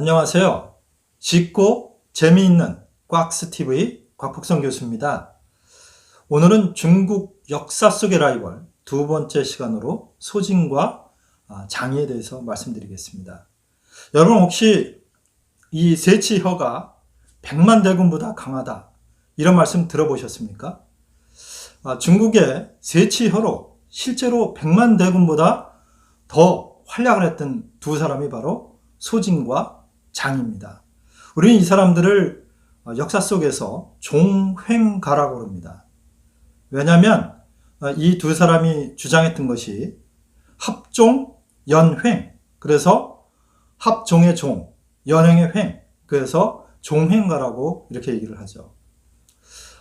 안녕하세요. 쉽고 재미있는 꽉스TV 곽복성 교수입니다. 오늘은 중국 역사 속의 라이벌 두 번째 시간으로 소진과 아, 장에 대해서 말씀드리겠습니다. 여러분 혹시 이 세치혀가 백만 대군보다 강하다 이런 말씀 들어보셨습니까? 아, 중국의 세치혀로 실제로 백만 대군보다 더 활약을 했던 두 사람이 바로 소진과 장입니다. 우리는 이 사람들을 역사 속에서 종횡가라고 그럽니다. 왜냐하면 이 두 사람이 주장했던 것이 합종, 연횡. 그래서 합종의 종, 연횡의 횡. 그래서 종횡가라고 이렇게 얘기를 하죠.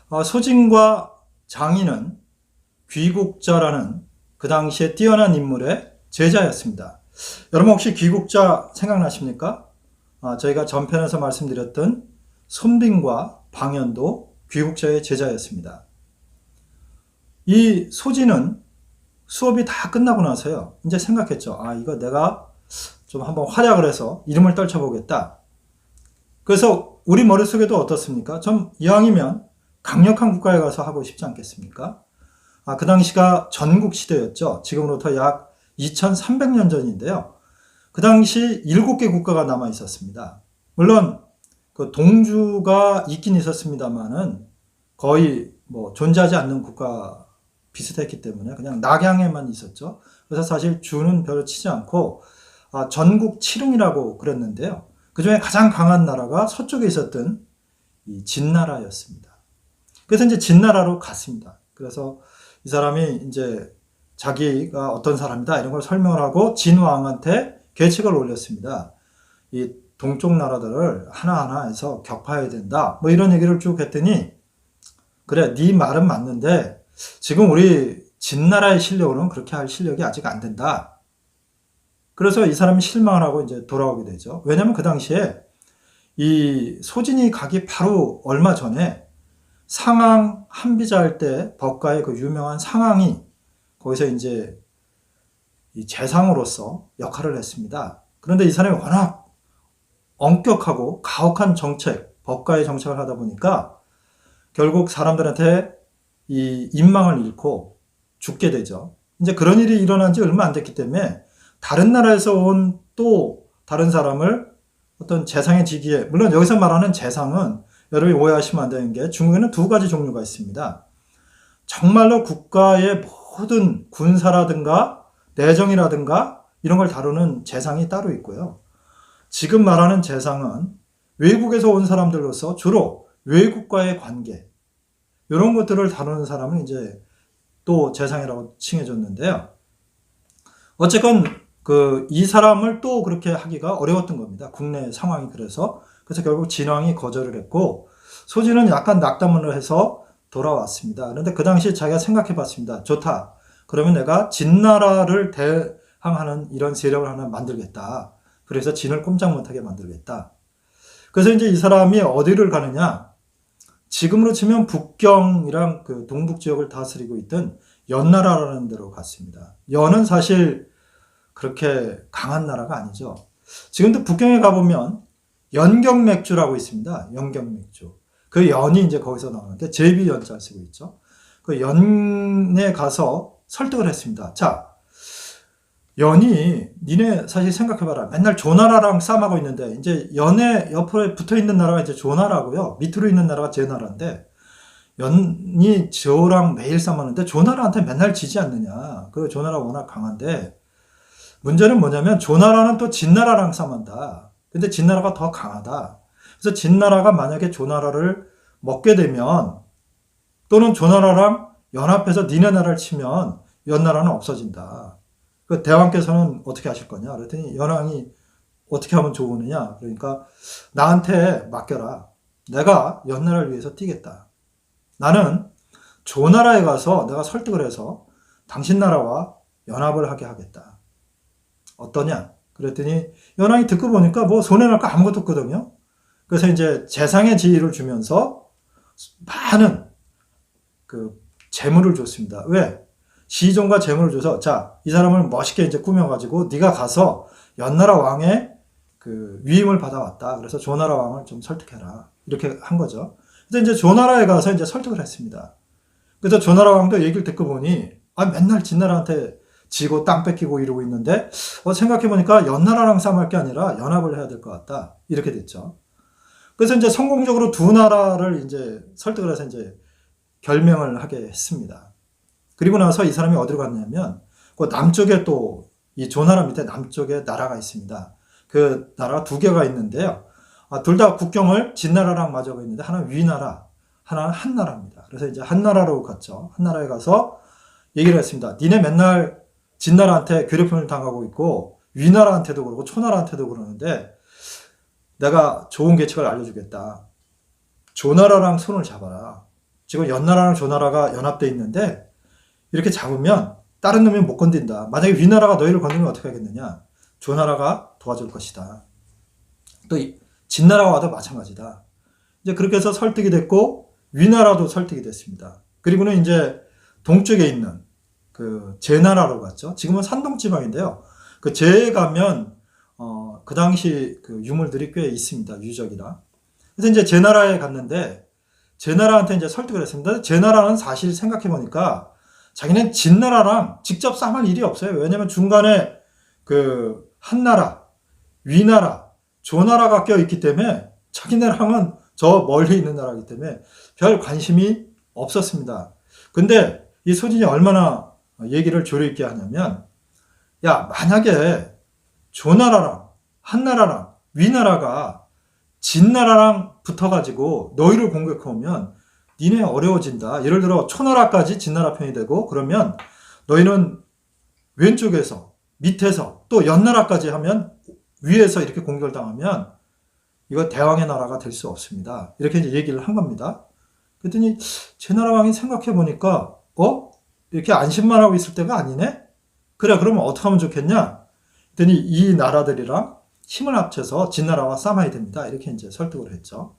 아, 소진과 장인은 귀국자라는 그 당시에 뛰어난 인물의 제자였습니다. 여러분 혹시 귀국자 생각나십니까? 아, 저희가 전편에서 말씀드렸던 손빈과 방연도 귀국자의 제자였습니다. 이 소진은 수업이 다 끝나고 나서요. 이제 생각했죠. 아, 이거 내가 좀 한번 활약을 해서 이름을 떨쳐보겠다. 그래서 우리 머릿속에도 어떻습니까? 좀 이왕이면 강력한 국가에 가서 하고 싶지 않겠습니까? 아, 그 당시가 전국 시대였죠. 지금으로부터 약 2300년 전인데요. 그 당시 7개 국가가 남아 있었습니다. 물론 그 동주가 있긴 있었습니다만은 거의 뭐 존재하지 않는 국가 비슷했기 때문에 그냥 낙양에만 있었죠. 그래서 사실 주는 별로 치지 않고 아, 전국 칠흥이라고 그랬는데요. 그 중에 가장 강한 나라가 서쪽에 있었던 이 진나라였습니다. 그래서 이제 진나라로 갔습니다. 그래서 이 사람이 이제 자기가 어떤 사람이다 이런 걸 설명을 하고 진왕한테 계책을 올렸습니다. 이 동쪽 나라들을 하나하나 해서 격파해야 된다. 뭐 이런 얘기를 쭉 했더니 그래 네 말은 맞는데 지금 우리 진나라의 실력으로는 그렇게 할 실력이 아직 안 된다. 그래서 이 사람이 실망을 하고 이제 돌아오게 되죠. 왜냐면 그 당시에 이 소진이 가기 바로 얼마 전에 상황 한비자 할 때 법가의 그 유명한 상황이 거기서 이제 이 재상으로서 역할을 했습니다. 그런데 이 사람이 워낙 엄격하고 가혹한 정책, 법가의 정책을 하다 보니까 결국 사람들한테 이 인망을 잃고 죽게 되죠. 이제 그런 일이 일어난 지 얼마 안 됐기 때문에 다른 나라에서 온 또 다른 사람을 어떤 재상의 직위에, 물론 여기서 말하는 재상은 여러분이 오해하시면 안 되는 게 중국에는 두 가지 종류가 있습니다. 정말로 국가의 모든 군사라든가 내정이라든가 이런 걸 다루는 재상이 따로 있고요. 지금 말하는 재상은 외국에서 온 사람들로서 주로 외국과의 관계, 이런 것들을 다루는 사람은 이제 또 재상이라고 칭해줬는데요. 어쨌건 그 이 사람을 또 그렇게 하기가 어려웠던 겁니다. 국내 상황이 그래서 그래서 결국 진왕이 거절을 했고 소진은 약간 낙담을 해서 돌아왔습니다. 그런데 그 당시에 자기가 생각해 봤습니다. 좋다. 그러면 내가 진나라를 대항하는 이런 세력을 하나 만들겠다. 그래서 진을 꼼짝 못하게 만들겠다. 그래서 이제 이 사람이 어디를 가느냐? 지금으로 치면 북경이랑 그 동북 지역을 다스리고 있던 연나라라는 데로 갔습니다. 연은 사실 그렇게 강한 나라가 아니죠. 지금도 북경에 가보면 연경맥주라고 있습니다. 연경맥주. 그 연이 이제 거기서 나오는데 제비 연자 쓰고 있죠. 그 연에 가서 설득을 했습니다. 자, 연이 니네 사실 생각해봐라. 맨날 조나라랑 싸움하고 있는데 이제 연의 옆에 붙어 있는 나라가 이제 조나라고요. 밑으로 있는 나라가 제 나라인데 연이 저랑 매일 싸움하는데 조나라한테 맨날 지지 않느냐. 그 조나라 워낙 강한데 문제는 뭐냐면 조나라는 또 진나라랑 싸움한다. 근데 진나라가 더 강하다. 그래서 진나라가 만약에 조나라를 먹게 되면 또는 조나라랑 연합해서 니네 나라를 치면 연나라는 없어진다. 그 대왕께서는 어떻게 하실 거냐? 그랬더니 연왕이 어떻게 하면 좋으느냐? 그러니까 나한테 맡겨라. 내가 연나라를 위해서 뛰겠다. 나는 조나라에 가서 내가 설득을 해서 당신 나라와 연합을 하게 하겠다. 어떠냐? 그랬더니 연왕이 듣고 보니까 뭐 손해날 거 아무것도 없거든요. 그래서 이제 재상의 지위를 주면서 많은 그 재물을 줬습니다. 왜? 시종과 재물을 줘서 자, 이 사람을 멋있게 이제 꾸며 가지고 네가 가서 연나라 왕의 그 위임을 받아왔다. 그래서 조나라 왕을 좀 설득해라. 이렇게 한 거죠. 그래서 이제 조나라에 가서 이제 설득을 했습니다. 그래서 조나라 왕도 얘기를 듣고 보니 아 맨날 진나라한테 지고 땅 뺏기고 이러고 있는데 어, 생각해보니까 연나라랑 싸움할 게 아니라 연합을 해야 될 것 같다. 이렇게 됐죠. 그래서 이제 성공적으로 두 나라를 이제 설득을 해서 이제 결명을 하게 했습니다. 그리고 나서 이 사람이 어디로 갔냐면 그 남쪽에 또 이 조나라 밑에 남쪽에 나라가 있습니다. 그 나라가 두 개가 있는데요. 아, 둘 다 국경을 진나라랑 맞아고 있는데 하나는 위나라, 하나는 한나라입니다. 그래서 이제 한나라로 갔죠. 한나라에 가서 얘기를 했습니다. 니네 맨날 진나라한테 괴롭힘을 당하고 있고 위나라한테도 그러고 초나라한테도 그러는데 내가 좋은 계책을 알려주겠다. 조나라랑 손을 잡아라. 지금 연나라랑 조나라가 연합돼 있는데 이렇게 잡으면 다른 놈이 못 건든다. 만약에 위나라가 너희를 건드리면 어떻게 하겠느냐? 조나라가 도와줄 것이다. 또 이- 진나라와도 마찬가지다. 이제 그렇게 해서 설득이 됐고 위나라도 설득이 됐습니다. 그리고는 이제 동쪽에 있는 그 제나라로 갔죠. 지금은 산동 지방인데요. 그 제에 가면 어, 그 당시 그 유물들이 꽤 있습니다. 유적이라. 그래서 이제 제나라에 갔는데 제나라한테 이제 설득을 했습니다. 제나라는 사실 생각해 보니까 자기는 진나라랑 직접 싸움할 일이 없어요. 왜냐면 중간에 그 한나라, 위나라, 조나라가 껴 있기 때문에 자기네랑은 저 멀리 있는 나라이기 때문에 별 관심이 없었습니다. 근데 이 소진이 얼마나 얘기를 조리 있게 하냐면 야 만약에 조나라랑 한나라랑 위나라가 진나라랑 붙어가지고 너희를 공격해오면 니네 어려워진다. 예를 들어 초나라까지 진나라 편이 되고 그러면 너희는 왼쪽에서 밑에서 또 연나라까지 하면 위에서 이렇게 공격을 당하면 이거 대왕의 나라가 될 수 없습니다. 이렇게 이제 얘기를 한 겁니다. 그랬더니 제나라 왕이 생각해 보니까 어 이렇게 안심만 하고 있을 때가 아니네. 그래 그러면 어떻게 하면 좋겠냐? 그랬더니 이 나라들이랑 힘을 합쳐서 진나라와 싸워야 됩니다. 이렇게 이제 설득을 했죠.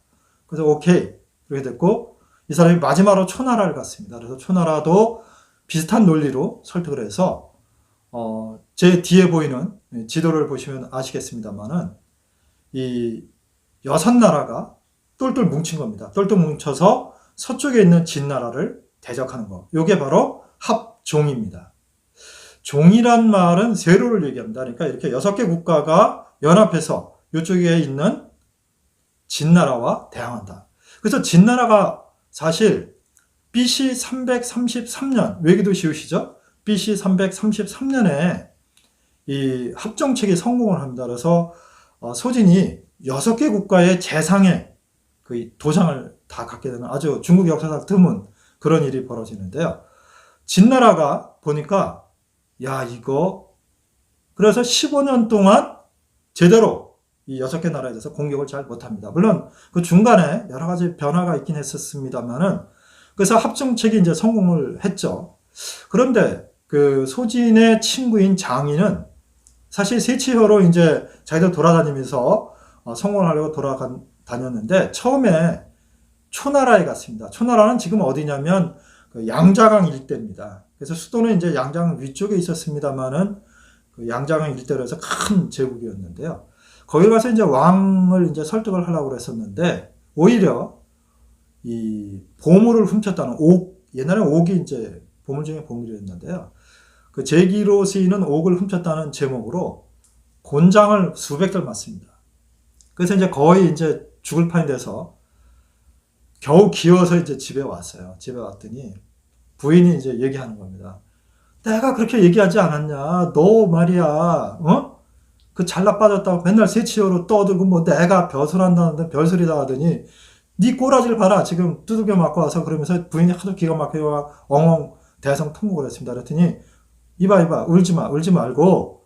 그래서 오케이 그렇게 됐고 이 사람이 마지막으로 초나라를 갔습니다. 그래서 초나라도 비슷한 논리로 설득을 해서 어, 제 뒤에 보이는 지도를 보시면 아시겠습니다만은 이 여섯 나라가 똘똘 뭉친 겁니다. 똘똘 뭉쳐서 서쪽에 있는 진나라를 대적하는 거. 요게 바로 합종입니다. 종이란 말은 세로를 얘기합니다. 그러니까 이렇게 여섯 개 국가가 연합해서 이쪽에 있는 진나라와 대항한다. 그래서 진나라가 사실 BC 333년 외기도 쉬우시죠? BC 333년에 이 합정책이 성공을 합니다. 그래서 어, 소진이 여섯 개 국가의 재상의 그 도장을 다 갖게 되는 아주 중국 역사상 드문 그런 일이 벌어지는데요. 진나라가 보니까 야 이거 그래서 15년 동안 제대로 이 여섯 개 나라에 대해서 공격을 잘 못합니다. 물론 그 중간에 여러 가지 변화가 있긴 했었습니다만은 그래서 합정책이 이제 성공을 했죠. 그런데 그 소진의 친구인 장인은 사실 세치혀로 이제 자기들 돌아다니면서 어, 성공하려고 돌아다녔는데 처음에 초나라에 갔습니다. 초나라는 지금 어디냐면 그 양자강 일대입니다. 그래서 수도는 이제 양자강 위쪽에 있었습니다만은 그 양자강 일대로서 큰 제국이었는데요. 거기 가서 이제 왕을 이제 설득을 하려고 그랬었는데 오히려 이 보물을 훔쳤다는 옥 옛날에 옥이 이제 보물 중에 보물이었는데요. 그 제기로 쓰이는 옥을 훔쳤다는 제목으로 곤장을 수백 달 맞습니다. 그래서 이제 거의 이제 죽을 판이 돼서 겨우 기어서 이제 집에 왔어요. 집에 왔더니 부인이 이제 얘기하는 겁니다. 내가 그렇게 얘기하지 않았냐? 너 말이야, 어? 그 잘나 빠졌다고 맨날 새치어로 떠들고 뭐 내가 벼슬한다는데 별소리다 하더니 네 꼬라지를 봐라. 지금 두들겨 맞고 와서 그러면서 부인이 하도 기가 막혀가 엉엉 대성 통곡을 했습니다. 그랬더니 이봐 이봐 울지 마 울지 말고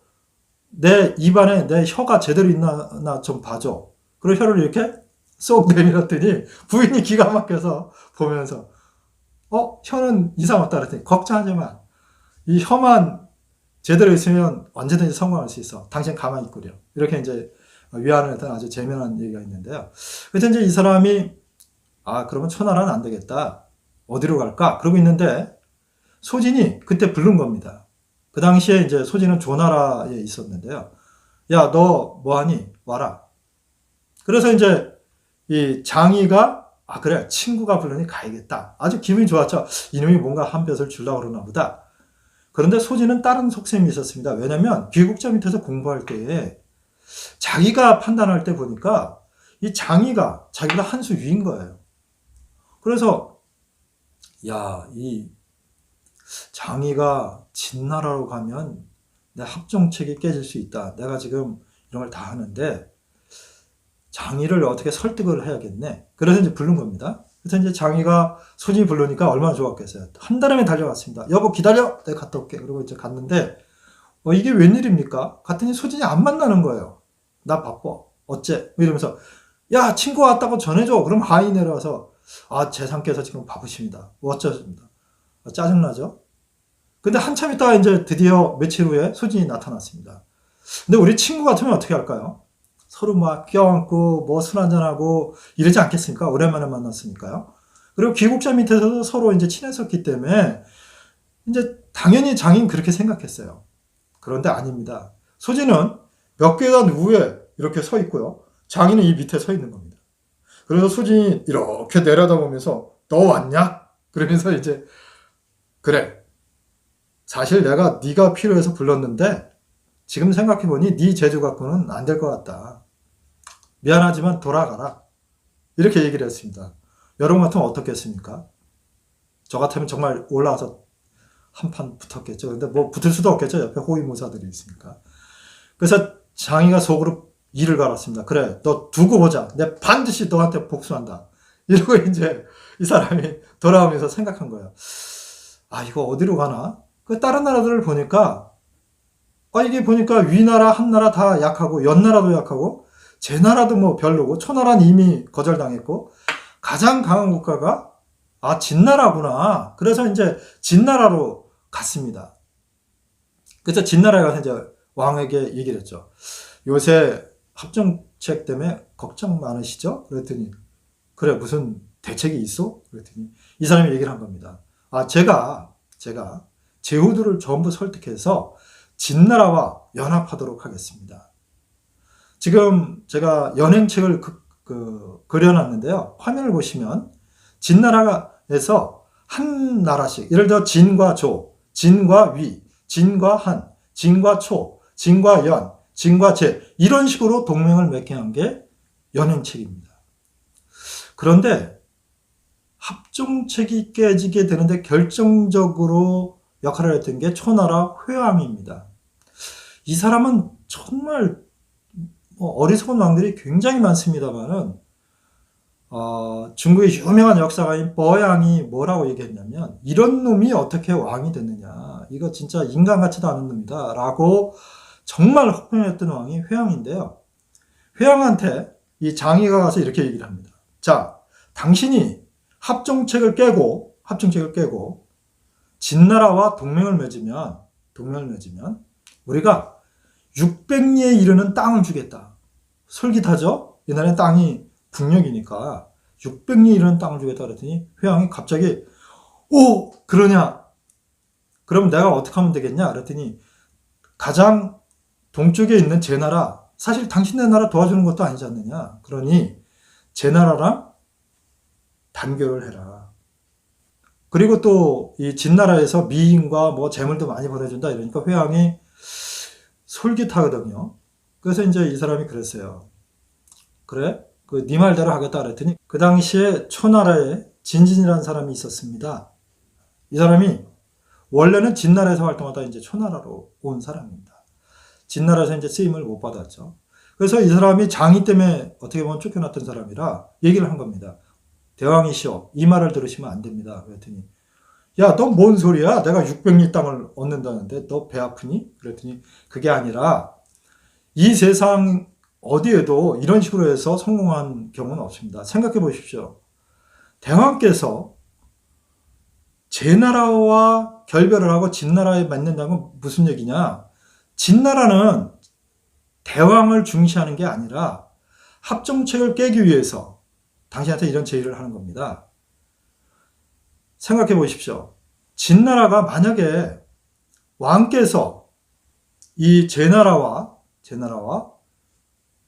내 입안에 내 혀가 제대로 있나 나 좀 봐줘. 그리고 혀를 이렇게 쏙 내밀었더니 부인이 기가 막혀서 보면서 어 혀는 이상 없다 그랬더니 걱정하지 마. 이 혀만 제대로 있으면 언제든지 성공할 수 있어. 당신 가만히 있구려. 이렇게 이제 위안을 했던 아주 재미난 얘기가 있는데요. 그래서 이제 이 사람이 아 그러면 천하라는 안 되겠다. 어디로 갈까? 그러고 있는데 소진이 그때 부른 겁니다. 그 당시에 이제 소진은 조나라에 있었는데요. 야, 너 뭐하니? 와라. 그래서 이제 이 장이가 아 그래 친구가 부르니 가야겠다. 아주 기분이 좋았죠. 이놈이 뭔가 한 볕을 주려고 그러나 보다. 그런데 소진은 다른 속셈이 있었습니다. 왜냐면 귀국자 밑에서 공부할 때에 자기가 판단할 때 보니까 이 장이가 자기가 한 수 위인 거예요. 그래서 야, 이 장이가 진나라로 가면 내 합정책이 깨질 수 있다. 내가 지금 이런 걸 다 하는데 장이를 어떻게 설득을 해야겠네. 그래서 이제 부른 겁니다. 그래서 이제 장이가 소진이 부르니까 얼마나 좋았겠어요. 한 달에 달려갔습니다. 여보 기다려, 내가 갔다 올게. 그리고 이제 갔는데 어, 이게 웬일입니까? 갔더니 소진이 안 만나는 거예요. 나 바빠. 어째? 뭐 이러면서 야 친구 왔다고 전해줘. 그럼 하이 내려와서 아 재상께서 지금 바쁘십니다. 어쩌십니다. 아, 짜증나죠? 근데 한참 있다가 이제 드디어 며칠 후에 소진이 나타났습니다. 근데 우리 친구 같으면 어떻게 할까요? 서로 막 껴안고 뭐 술 한잔하고 이러지 않겠습니까? 오랜만에 만났으니까요. 그리고 귀국자 밑에서도 서로 이제 친했었기 때문에 이제 당연히 장인 그렇게 생각했어요. 그런데 아닙니다. 소진은 몇 계단 위에 이렇게 서 있고요. 장인은 이 밑에 서 있는 겁니다. 그래서 소진이 이렇게 내려다보면서 너 왔냐? 그러면서 이제 그래. 사실 내가 네가 필요해서 불렀는데 지금 생각해보니 네 재주 갖고는 안 될 것 같다. 미안하지만 돌아가라. 이렇게 얘기를 했습니다. 여러분 같으면 어떻겠습니까? 저 같으면 정말 올라와서 한 판 붙었겠죠. 근데 뭐 붙을 수도 없겠죠. 옆에 호위무사들이 있으니까. 그래서 장이가 속으로 이를 갈았습니다. 그래, 너 두고 보자. 내 반드시 너한테 복수한다. 이러고 이제 이 사람이 돌아오면서 생각한 거예요. 아, 이거 어디로 가나? 그 다른 나라들을 보니까 아, 이게 보니까 위나라, 한나라 다 약하고, 연나라도 약하고, 제 나라도 뭐 별로고, 초나라는 이미 거절당했고, 가장 강한 국가가, 아, 진나라구나. 그래서 이제 진나라로 갔습니다. 그래서 진나라에 가서 이제 왕에게 얘기를 했죠. 요새 합정책 때문에 걱정 많으시죠? 그랬더니, 그래, 무슨 대책이 있어? 그랬더니, 이 사람이 얘기를 한 겁니다. 아, 제가, 제가, 제후들을 전부 설득해서 진나라와 연합하도록 하겠습니다. 지금 제가 연행책을 그, 그, 그려놨는데요. 화면을 보시면 진나라에서 한 나라씩 예를 들어 진과 조, 진과 위, 진과 한, 진과 초, 진과 연, 진과 제 이런 식으로 동맹을 맺게 한 게 연행책입니다. 그런데 합종책이 깨지게 되는데 결정적으로 역할을 했던 게 초나라 회왕입니다. 이 사람은 정말 뭐 어리석은 왕들이 굉장히 많습니다만은 어, 중국의 유명한 역사가인 뻐양이 뭐라고 얘기했냐면 이런 놈이 어떻게 왕이 됐느냐. 이거 진짜 인간 같지도 않은 놈이다. 라고 정말 혹평했던 왕이 회왕인데요. 회왕한테 이 장이가 가서 이렇게 얘기를 합니다. 자 당신이 합정책을 깨고 합정책을 깨고 진나라와 동맹을 맺으면 동맹을 맺으면 우리가 600리에 이르는 땅을 주겠다. 솔깃하죠? 옛날에 땅이 북녘이니까 600리 이르는 땅을 주겠다 그랬더니 회왕이 갑자기 오 그러냐? 그럼 내가 어떻게 하면 되겠냐? 그랬더니 가장 동쪽에 있는 제 나라 사실 당신네 나라 도와주는 것도 아니지 않느냐? 그러니 제 나라랑 단교를 해라. 그리고 또 이 진나라에서 미인과 뭐 재물도 많이 보내준다 이러니까 회왕이 솔깃하거든요. 그래서 이제 이 사람이 그랬어요. 그래? 그 네 말대로 하겠다 그랬더니 그 당시에 초나라에 진진이라는 사람이 있었습니다. 이 사람이 원래는 진나라에서 활동하다 이제 초나라로 온 사람입니다. 진나라에서 이제 쓰임을 못 받았죠. 그래서 이 사람이 장이 때문에 어떻게 보면 쫓겨났던 사람이라 얘기를 한 겁니다. 대왕이시오. 이 말을 들으시면 안 됩니다. 그랬더니 야, 너 뭔 소리야? 내가 600리 땅을 얻는다는데 너 배 아프니? 그랬더니 그게 아니라 이 세상 어디에도 이런 식으로 해서 성공한 경우는 없습니다. 생각해 보십시오. 대왕께서 제 나라와 결별을 하고 진나라에 맺는다는 건 무슨 얘기냐? 진나라는 대왕을 중시하는 게 아니라 합정책을 깨기 위해서 당신한테 이런 제의를 하는 겁니다. 생각해 보십시오. 진나라가 만약에 왕께서 이 제나라와 제나라와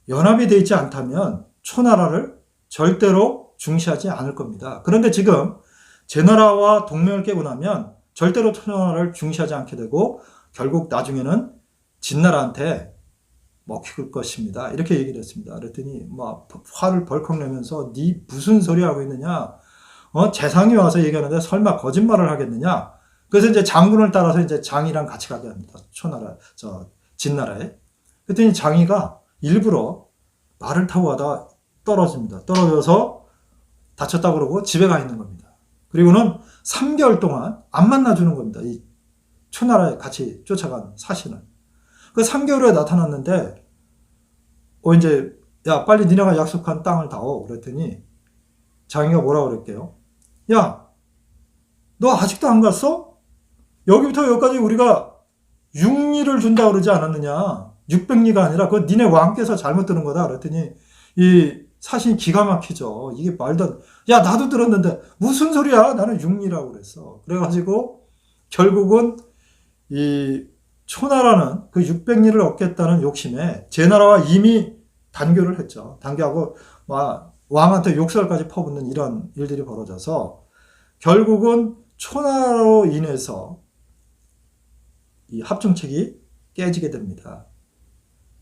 연합이 되어 있지 않다면 초나라를 절대로 중시하지 않을 겁니다. 그런데 지금 제나라와 동맹을 깨고 나면 절대로 초나라를 중시하지 않게 되고 결국 나중에는 진나라한테 먹힐 것입니다. 이렇게 얘기를 했습니다. 그랬더니 막 화를 벌컥 내면서 네 무슨 소리 하고 있느냐? 어 재상이 와서 얘기하는데 설마 거짓말을 하겠느냐? 그래서 이제 장군을 따라서 이제 장이랑 같이 가게 합니다. 초나라 저 진나라에. 그랬더니 장이가 일부러 말을 타고 가다 떨어집니다. 떨어져서 다쳤다 그러고 집에 가 있는 겁니다. 그리고는 3개월 동안 안 만나주는 겁니다. 이 초나라에 같이 쫓아간 사신을. 그 3개월 후에 나타났는데, 어, 이제, 야, 빨리 니네가 약속한 땅을 다오. 그랬더니, 장이가 뭐라 그랬게요? 야, 너 아직도 안 갔어? 여기부터 여기까지 우리가 6리를 준다 그러지 않았느냐? 600리가 아니라 그 니네 왕께서 잘못 들은 거다. 그랬더니, 이 사신이 기가 막히죠. 이게 말도 안, 야, 나도 들었는데, 무슨 소리야? 나는 6리라고 그랬어. 그래가지고, 결국은, 이, 초나라는 그 600리를 얻겠다는 욕심에 제 나라와 이미 단교를 했죠. 단교하고 막 왕한테 욕설까지 퍼붓는 이런 일들이 벌어져서 결국은 초나라로 인해서 이 합중책이 깨지게 됩니다.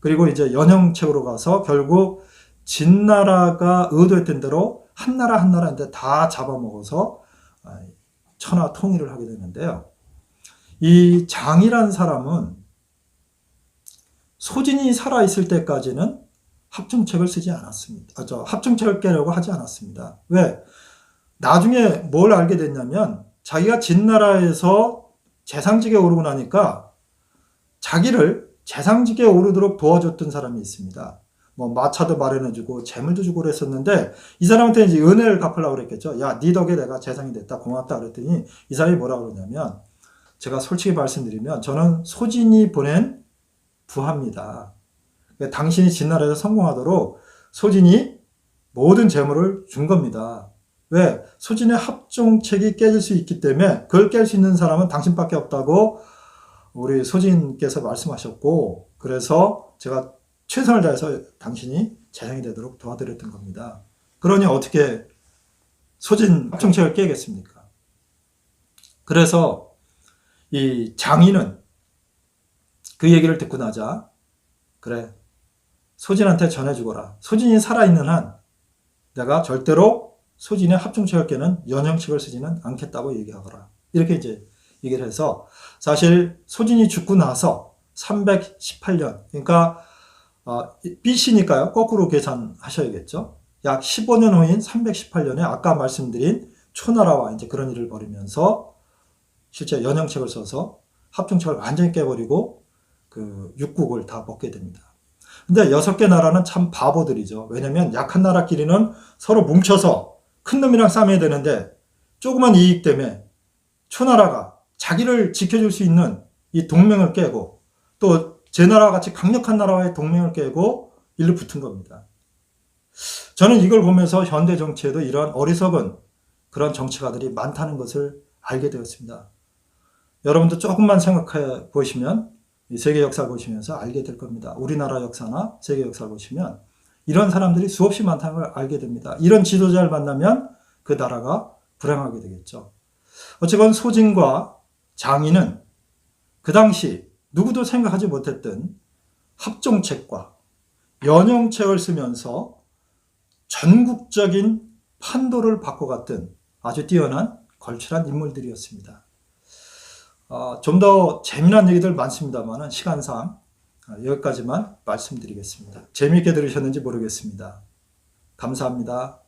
그리고 이제 연영책으로 가서 결국 진나라가 의도했던 대로 한 나라 한 나라인데 다 잡아먹어서 아, 천하 통일을 하게 되는데요. 이 장이란 사람은 소진이 살아있을 때까지는 합중책을 쓰지 않았습니다. 아, 저 합중책을 깨려고 하지 않았습니다. 왜? 나중에 뭘 알게 됐냐면 자기가 진 나라에서 재상직에 오르고 나니까 자기를 재상직에 오르도록 도와줬던 사람이 있습니다. 뭐 마차도 마련해주고 재물도 주고 그랬었는데 이 사람한테 이제 은혜를 갚으려고 그랬겠죠. 야, 네 덕에 내가 재상이 됐다. 고맙다. 그랬더니 이 사람이 뭐라 그러냐면 제가 솔직히 말씀드리면 저는 소진이 보낸 부하입니다. 그러니까 당신이 진나라에서 성공하도록 소진이 모든 재물을 준 겁니다. 왜? 소진의 합종책이 깨질 수 있기 때문에 그걸 깰 수 있는 사람은 당신밖에 없다고 우리 소진께서 말씀하셨고 그래서 제가 최선을 다해서 당신이 재상이 되도록 도와드렸던 겁니다. 그러니 어떻게 소진 합종책을 깨겠습니까? 그래서 이 장인은 그 얘기를 듣고 나자 그래 소진한테 전해주거라. 소진이 살아있는 한 내가 절대로 소진의 합중책을 깨는 연형책을 쓰지는 않겠다고 얘기하거라. 이렇게 이제 얘기를 해서 사실 소진이 죽고 나서 318년 그러니까 어, BC니까요. 거꾸로 계산하셔야겠죠. 약 15년 후인 318년에 아까 말씀드린 초나라와 이제 그런 일을 벌이면서 실제 연형책을 써서 합중책을 완전히 깨버리고 그 육국을 다 먹게 됩니다. 근데 여섯 개 나라는 참 바보들이죠. 왜냐면 약한 나라끼리는 서로 뭉쳐서 큰 놈이랑 싸매야 되는데 조그만 이익 때문에 초나라가 자기를 지켜줄 수 있는 이 동맹을 깨고 또 제 나라와 같이 강력한 나라와의 동맹을 깨고 일로 붙은 겁니다. 저는 이걸 보면서 현대 정치에도 이러한 어리석은 그런 정치가들이 많다는 것을 알게 되었습니다. 여러분도 조금만 생각해 보시면 세계 역사를 보시면서 알게 될 겁니다. 우리나라 역사나 세계 역사를 보시면 이런 사람들이 수없이 많다는 걸 알게 됩니다. 이런 지도자를 만나면 그 나라가 불행하게 되겠죠. 어쨌건 소진과 장인은 그 당시 누구도 생각하지 못했던 합종책과 연영책을 쓰면서 전국적인 판도를 바꿔갔던 아주 뛰어난 걸출한 인물들이었습니다. 어, 좀 더 재미난 얘기들 많습니다만 시간상 여기까지만 말씀드리겠습니다. 재미있게 들으셨는지 모르겠습니다. 감사합니다.